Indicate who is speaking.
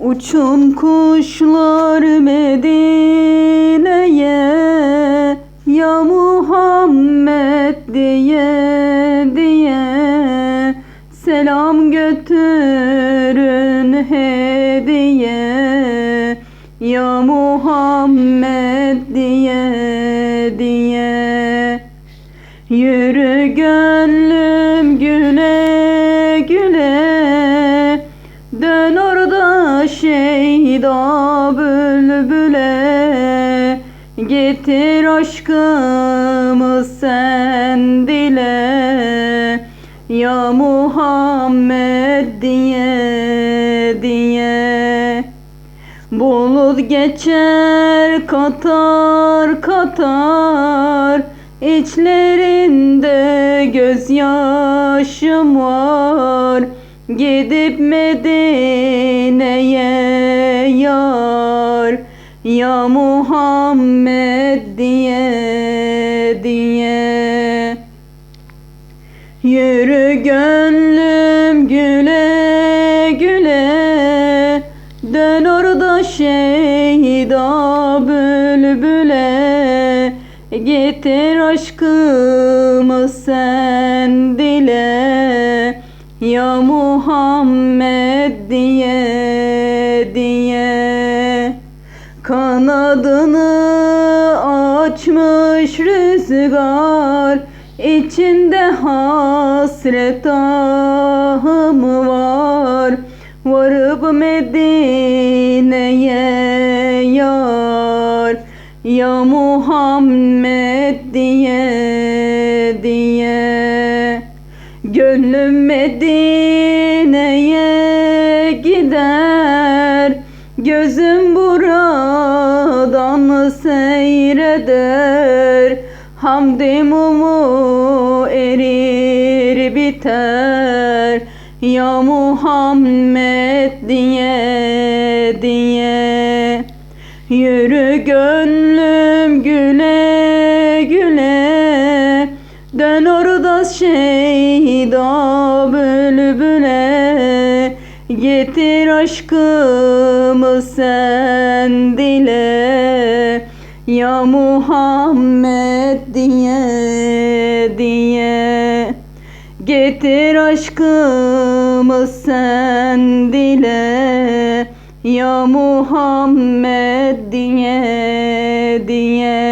Speaker 1: Uçun kuşlar Medine'ye Ya Muhammed diye diye. Selam götürün hediye Ya Muhammed diye diye. Yürü gönlüm güle şeyda bülbüle Getir aşkımı sen dile. Ya Muhammed diye diye. Bulut geçer katar katar. İçlerinde gözyaşım var Gidip Medine'ye yar Ya Muhammed diye diye. Yürü gönlüm güle güle Dön orada şeyda bülbüle. Getir aşkımı sen dile Ya Muhammed diye Kanadını açmış rüzgar. İçinde hasret ahımı var? Varıp Medine'ye yar. Ya Muhammed diye diye. Gönlüm Medine'ye seyreder Hamdim umu erir biter. Ya Muhammed diye diye. Yürü gönlüm güle güle Dön orada şeyda bülbüle. Getir aşkımı sen dile Ya Muhammed diye diye. Getir aşkımı sen dile. Ya Muhammed diye diye